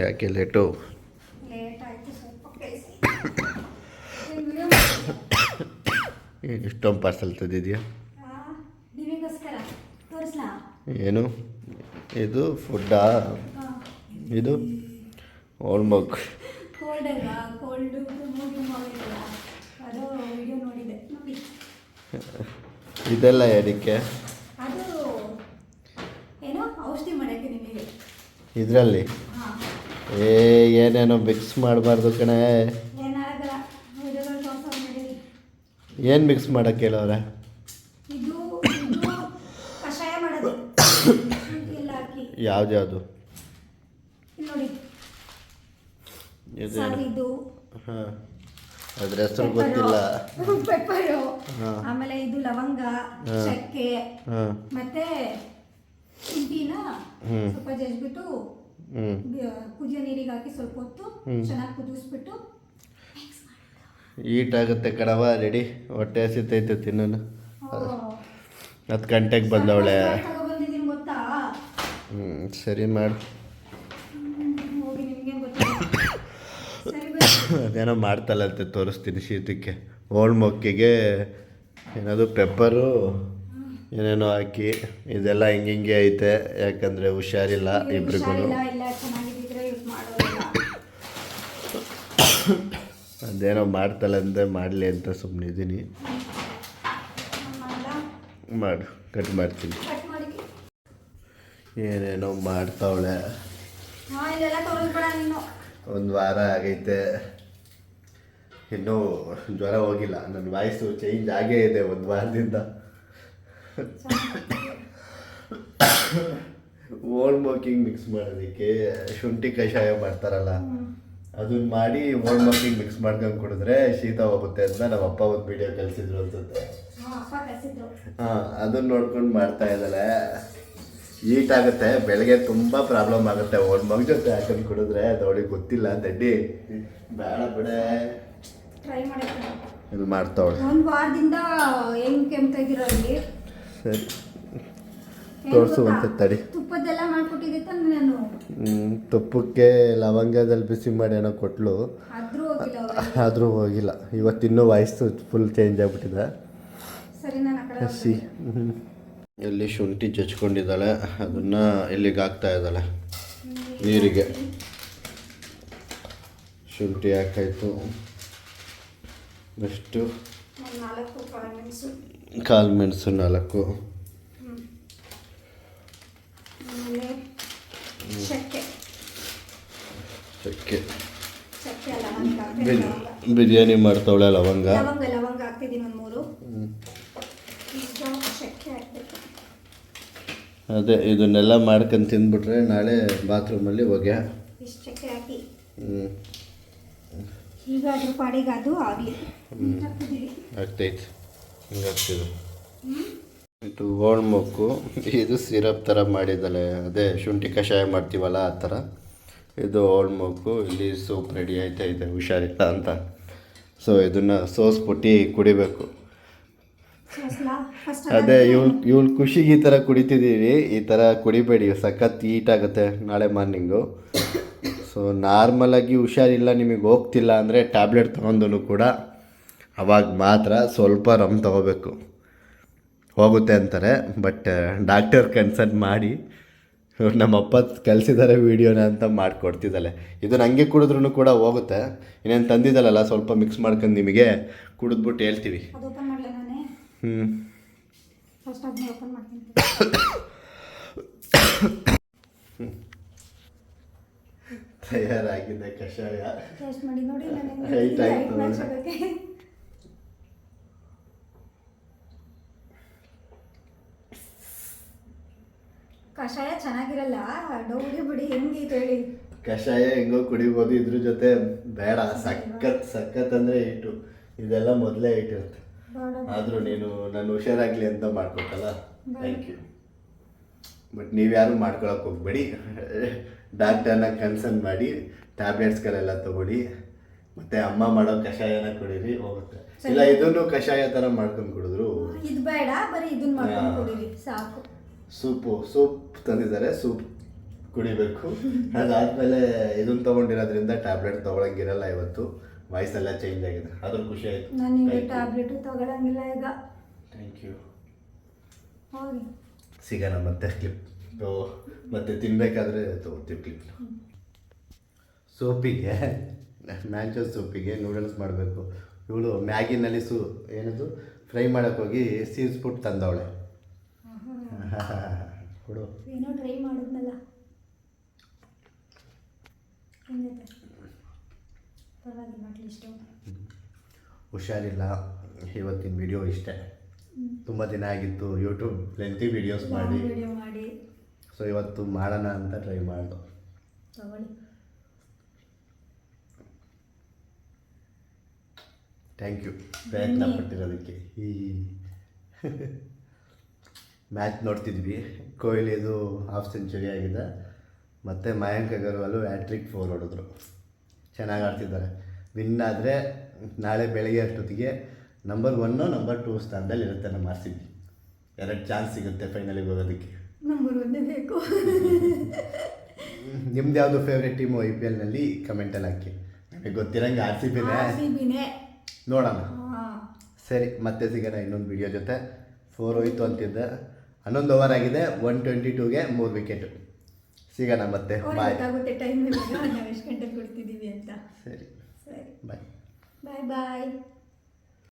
ಯಾಕೆ ಲೇಟು ಏನು ಇಷ್ಟೊಂದು ಪಾರ್ಸಲ್ ತಂದಿದೆಯಾ ಏನು? ಇದು ಫುಡ್ಡಾ ಇದು? ಓಲ್ಡ್ ಮಗ್ ಇದೆಲ್ಲ ಏನಕ್ಕೆ ನಿಮಗೆ. ಇದರಲ್ಲಿ? ಏ ಏನೇನೋ ಮಿಕ್ಸ್ ಮಾಡಬಾರ್ದು ಕಣೆ. ಏನು ಮಿಕ್ಸ್ ಮಾಡೋಕ್ಕೆ ಹೇಳೋರೆ? ಇದು ಇದು ನೋಡಿ. ಇದೇನು? ಸಾರಿದು ಹಾಂ. ಅದ್ರ ಹೆಸರು ಗೊತ್ತಿಲ್ಲ. ಪೆಪ್ಪರು. ಆಮೇಲೆ ಇದು ಲವಂಗ ಚಕ್ಕೆ ಹಾಂ. ಮತ್ತೆ ಶುಂಠಿನ. ಸ್ವಲ್ಪ ಜಜ್ಬಿಟ್ಟು ಕುದಿಯೋ ನೀರಿಗೆ ಹಾಕಿ ಸ್ವಲ್ಪ ಹೊತ್ತು. ಚೆನ್ನಾಗಿ ಕುದಿಸ್ಬಿಟ್ಟು ಈಟ್ ಆಗುತ್ತೆ ಕಡವ ರೆಡಿ ಹೊಟ್ಟೆ ಹಸಿತೈತೆ ತಿನ್ನೋಣ ಹತ್ತು ಗಂಟೆಗೆ ಬಂದವಳೆ. ಹ್ಞೂ ಸರಿ ಮಾಡಿ. ಅದೇನೋ ಮಾಡ್ತಲ್ಲಂತೆ ತೋರಿಸ್ತೀನಿ ಶೀತಕ್ಕೆ. ಓಲ್ಡ್ ಮೊಕ್ಕಿಗೆ ಏನದು ಪೆಪ್ಪರು ಏನೇನೋ ಹಾಕಿ ಇದೆಲ್ಲ ಹಿಂಗೆ ಹಿಂಗೆ ಐತೆ ಯಾಕಂದರೆ ಹುಷಾರಿಲ್ಲ ಇಬ್ರಿಗೂ ಅದೇನೋ ಇಲ್ಲ ಅಂತ ಮಾಡಲಿ ಅಂತ ಸುಮ್ಮನೆ ಇದ್ದೀನಿ ಆಮೇಲೆ ಮಾಡು ಕಟ್ ಮಾಡ್ತೀನಿ. ಏನೇನೋ ಮಾಡ್ತಾವಳೆ. ಒಂದು ವಾರ ಆಗೈತೆ. ಇನ್ನೂ ಜ್ವರ ಹೋಗಿಲ್ಲ. ನನ್ನ ವಾಯ್ಸು ಚೇಂಜ್ ಆಗೇ ಇದೆ ಒಂದು ವಾರದಿಂದ. ಓಲ್ಡ್ ಮೋಕಿಂಗ್ ಮಿಕ್ಸ್ ಮಾಡೋದಕ್ಕೆ ಶುಂಠಿ ಕಷಾಯ ಮಾಡ್ತಾರಲ್ಲ ಅದನ್ನ ಮಾಡಿ ಓಲ್ಡ್ ಮೋಕಿಂಗ್ ಮಿಕ್ಸ್ ಮಾಡ್ಕೊಂಡು ಕುಡಿದ್ರೆ ಶೀತ ಹೋಗುತ್ತೆ ಅಂತ ನಮ್ಮ ಅಪ್ಪ ಒಂದು ವಿಡಿಯೋ ಕಲಿಸಿದ್ರು ಅನ್ಸುತ್ತೆ. ಹಾ ಅದನ್ನ ನೋಡ್ಕೊಂಡು ಮಾಡ್ತಾ ಇದ್ದಾಳೆ. ಈಟ್ ಆಗುತ್ತೆ ಬೆಳಗ್ಗೆ ತುಂಬ ಪ್ರಾಬ್ಲಮ್ ಆಗುತ್ತೆ ಓಲ್ಡ್ ಮಗ ಜೊತೆ ಹಾಕೊಂಡು ಕುಡಿದ್ರೆ ಅದು ಅವಳಿಗೆ ಗೊತ್ತಿಲ್ಲ ದಡ್ಡಿ ಬೇಡ ಬಿಡೆ. ಟ್ರೈ ಮಾಡಿ. ಇದು ಮಾಡ್ತಾವಳೆ. ಒಂದು ವಾರದಿಂದ ಹೆಂಗೆ ಕೆಮ್ತಾ ಇದ್ದೀರೋ ಅಲ್ಲಿ? ಸರಿ. ತೋರಿಸುವಂತೆ? ತಡಿ. ತುಪ್ಪದ್ದೆಲ್ಲ ಮಾಡ್ಕೊಟ್ಟಿದ್ದೆ ತಾನೆ ನಾನು. ಹ್ಮ್, ತುಪ್ಪಕ್ಕೆ ಲವಂಗದಲ್ಲಿ ಬಿಸಿ ಮಾಡಿ ಏನೋ ಕೊಟ್ಲು. ಆದ್ರೂ ಹೋಗಿಲ್ಲ. ಆದರೂ ಹೋಗಿಲ್ಲ. ಇವತ್ತಿನ್ನೂ ವಾಯ್ಸು ಫುಲ್ ಚೇಂಜ್ ಆಗ್ಬಿಟ್ಟಿದೆ. ಸರಿ ನಾನು ಆ ಕಡೆ ಹಸಿ ಇಲ್ಲಿ ಶುಂಠಿ ಜಚ್ಕೊಂಡಿದ್ದಾಳೆ ಅದನ್ನು ಇಲ್ಲಿಗೆ ಹಾಕ್ತಾ ಇದ್ದಾಳೆ? ನೀರಿಗೆ. ಶುಂಠಿ ಹಾಕಾಯ್ತು. ನೆಕ್ಸ್ಟು ಕಾಳು ಮೆಣಸು. ಕಾಲು ಮೆಣಸು ನಾಲ್ಕು. ಚಕ್ಕೆ. ಬಿರಿಯಾನಿ ಮಾಡ್ತಾವಳೆ ಲವಂಗ? ಮೂರು. ಅದೇ ಇದನ್ನೆಲ್ಲ ಮಾಡ್ಕೊಂಡು ತಿಂದ್ಬಿಟ್ರೆ ನಾಳೆ ಬಾತ್ರೂಮಲ್ಲಿ ಹಾಕಿ. ಹ್ಞೂ ಈಗ ಅದ್ರ ಪಾಡಿಗೆ ಅದು ಆಗಲಿ. ಆಗ್ತೈತೆ ಇದು ಓಲ್ಡ್ ಇದು ಸಿರಪ್ ಥರ ಮಾಡಿದ್ದಾಳೆ. ಅದೇ ಶುಂಠಿ ಕಷಾಯ ಮಾಡ್ತೀವಲ್ಲ ಆ ಥರ ಇದು ಓಲ್ಡ್ ಮೊಕ್ಕು ಇಲ್ಲಿ ಸೂಪ್ ರೆಡಿ ಆಯ್ತಾ ಇದೆ. ಹುಷಾರಿಲ್ಲ ಅಂತ. ಸೊ ಇದನ್ನು ಸೋಸ್ಬಿಟ್ಟು ಕುಡಿಬೇಕು. ಅದೇ ಇವಳು ಇವ್ಳು ಖುಷಿಗೆ ಈ ಥರ ಕುಡಿತಿದ್ದೀವಿ ಈ ಥರ ಕುಡಿಬೇಡಿ. ಸಖತ್ ಹೀಟ್ ಆಗುತ್ತೆ ನಾಳೆ ಮಾರ್ನಿಂಗು ಸೊ ನಾರ್ಮಲಾಗಿ ಹುಷಾರಿಲ್ಲ ನಿಮಗೆ ಹೋಗ್ತಿಲ್ಲ ಅಂದರೆ ಟ್ಯಾಬ್ಲೆಟ್ ತೊಗೊಂಡು ಕೂಡ ಅವಾಗ ಮಾತ್ರ ಸ್ವಲ್ಪ ರಮ್ ತಗೋಬೇಕು. ಹೋಗುತ್ತೆ ಅಂತಾರೆ ಬಟ್ ಡಾಕ್ಟರ್ ಕನ್ಸಲ್ಟ್ ಮಾಡಿ ಇವ್ರು ನಮ್ಮ ಅಪ್ಪ ಕಲಿಸಿದ್ದಾರೆ ವೀಡಿಯೋನ ಅಂತ ಮಾಡಿಕೊಡ್ತಿದ್ದಾಳೆ. ಇದು ನನಗೆ ಕುಡಿದ್ರೂ ಕೂಡ ಹೋಗುತ್ತೆ. ಇನ್ನೇನು ತಂದಿದ್ದಲ್ಲ ಸ್ವಲ್ಪ ಮಿಕ್ಸ್ ಮಾಡ್ಕೊಂಡು ನಿಮಗೆ ಕುಡಿದ್ಬಿಟ್ಟು ಹೇಳ್ತೀವಿ. ಹ್ಞೂ ಹ್ಞೂ ಫಸ್ಟ್ ಅದನ್ನ ಓಪನ್ ಮಾಡ್ತೀನಿ ತಯಾರಾಗಿದೆ ಕಷಾಯ. ಟೇಸ್ಟ್ ಮಾಡಿ ನೋಡಿ ನನಗೆ Height ಆಯ್ತು. ಮ್ಯಾಚ್ ಕಷಾಯ ಚೆನ್ನಾಗಿರಲ್ಲ ಡೌಡಿ ಬಿಡಿ ಹೆಂಗಿತ್ತು ಹೇಳಿ. ಕಷಾಯ ಹೆಂಗೋ ಕುಡಿಬೋದು ಇದ್ರ ಜೊತೆ ಬೇಡ ಸಖತ್ ಸಖತ್ ಅಂದ್ರೆ ಇಟ್ಟು ಇದೆಲ್ಲ ಮೊದಲೇ ಇಟ್ಟಿರುತ್ತೆ ಆದ್ರೂ ಆದರೂ ನೀನು ನಾನು ಹುಷಾರಾಗಲಿ ಅಂತ ಮಾಡ್ಕೊಟ್ಟಲ್ಲ? ಥ್ಯಾಂಕ್ ಯು ಬಟ್ ನೀವ್ಯಾರು ಮಾಡ್ಕೊಳಕ್ಕೆ ಹೋಗ್ಬೇಡಿ. ಡಾಕ್ಟರ್ನ ಕನ್ಸಲ್ಟ್ ಮಾಡಿ ಟ್ಯಾಬ್ಲೆಟ್ಸ್ಗಳೆಲ್ಲ ತಗೊಳ್ಳಿ. ಮತ್ತೆ ಅಮ್ಮ ಮಾಡೋ ಕಷಾಯನ ಕುಡಿರಿ ಹೋಗುತ್ತೆ. ಇಲ್ಲ ಇದನ್ನು ಕಷಾಯ ಥರ ಮಾಡ್ಕೊಂಡು ಕುಡಿದ್ರು. ಇದು ಬೇಡ ಬರೀ ಇದನ್ನ ಮಾಡ್ಕೊಂಡು. ಕುಡೀರಿ ಸಾಕು. ಸೂಪು ಸೂಪ್ ತಂದಿದ್ದಾರೆ ಸೂಪ್ ಕುಡಿಬೇಕು. ಅದಾದಮೇಲೆ ಇದನ್ನ ತಗೊಂಡಿರೋದ್ರಿಂದ ಟ್ಯಾಬ್ಲೆಟ್ ತಗೊಳಂಗಿರಲ್ಲ ಇವತ್ತು. ವಾಯ್ಸೆಲ್ಲ ಚೇಂಜ್ ಆಗಿದೆ. ಅದ್ರ ಖುಷಿ ಆಯಿತು. ನಾನು ಈಗ ಟ್ಯಾಬ್ಲೆಟು ತಗೊಳಂಗಿಲ್ಲ ಈಗ. ಥ್ಯಾಂಕ್ ಯು ಹೋಗಿ. ಸಿಗೋಣ ಮತ್ತೆ ಕ್ಲಿಪ್ ಮತ್ತೆ ತಿನ್ಬೇಕಾದ್ರೆ ತಗೋತೀವಿ ಕ್ಲಿಪ್ ಸೋಪಿಗೆ ಮ್ಯಾಂಚೋ ಸೋಪಿಗೆ ನೂಡಲ್ಸ್ ಮಾಡಬೇಕು. ಇವಳು ಮ್ಯಾಗಿನಲ್ಲಿ ಸು ಏನದು? ಫ್ರೈ ಮಾಡೋಕೆ ಹೋಗಿ ಫುಡ್ ತಂದವಳೆ. ಕೊಡು. ಏನೋ ಟ್ರೈ ಮಾಡಿದ್ನಲ್ಲ. ಹುಷಾರಿಲ್ಲ. ಇವತ್ತಿನ ವಿಡಿಯೋ ಇಷ್ಟೇ. ತುಂಬ ದಿನ ಆಗಿತ್ತು. ಯೂಟ್ಯೂಬ್ ಲೆಂತಿ ವಿಡಿಯೋಸ್ ಮಾಡಿ. ವಿಡಿಯೋ ಮಾಡಿ. ಸೊ ಇವತ್ತು ಮಾಡೋಣ ಅಂತ ಟ್ರೈ ಮಾಡಿದ್ರು ಥ್ಯಾಂಕ್ ಯು ಪ್ರಯತ್ನ ಪಟ್ಟಿರೋದಕ್ಕೆ. ಈ ಮ್ಯಾಚ್ ನೋಡ್ತಿದ್ವಿ. ಕೊಹ್ಲಿದು ಹಾಫ್ ಸೆಂಚುರಿ ಆಗಿದೆ. ಮತ್ತು ಮಯಾಂಕ್ ಅಗರ್ವಾಲು ಹ್ಯಾಟ್ರಿಕ್ ಫೋರ್ ಹೊಡೆದ್ರು. ಚೆನ್ನಾಗಿ ಆಡ್ತಿದ್ದಾರೆ. ವಿನ್ ಆದರೆ ನಾಳೆ ಬೆಳಗ್ಗೆ ಅಷ್ಟೊತ್ತಿಗೆ ನಂಬರ್ ಒನ್ನು ನಂಬರ್ ಟೂ ಸ್ಥಾನದಲ್ಲಿ ಇರುತ್ತೆ ನಮ್ಮ ಆರ್ ಸಿ ಬಿ. ಎರಡು ಚಾನ್ಸ್ ಸಿಗುತ್ತೆ ಫೈನಲಿಗೆ ಹೋಗೋದಕ್ಕೆ. ಬೇಕು. ನಿಮ್ದು ಯಾವುದು ಫೇವ್ರೆಟ್ ಟೀಮು ಐ ಪಿ ಎಲ್ನಲ್ಲಿ ಕಮೆಂಟಲ್ಲಿ ಹಾಕಿ. ನನಗೆ ಗೊತ್ತಿರಂಗೆ ಆರ್ ಸಿ ಬಿನೇ ನೋಡೋಣ. ಸರಿ ಮತ್ತೆ ಸಿಗೋಣ ಇನ್ನೊಂದು ವಿಡಿಯೋ ಜೊತೆ. ಫೋರ್ ಹೋಯ್ತು ಅಂತಿದ್ದೆ. ಹನ್ನೊಂದು ಓವರ್ ಆಗಿದೆ. ಒನ್ ಟ್ವೆಂಟಿ ಟೂಗೆ ಮೂರು ವಿಕೆಟು ಸಿಗೋಣ ಮತ್ತೆ. ಬಾಯ್ ಆಗುತ್ತೆ ಟೈಮ್ ಎಷ್ಟು ಗಂಟೆಗೆ ಕೊಡ್ತಿದ್ದೀವಿ ಅಂತ. ಸರಿ. ಸರಿ. ಬಾಯ್ ಬಾಯ್ ಬಾಯ್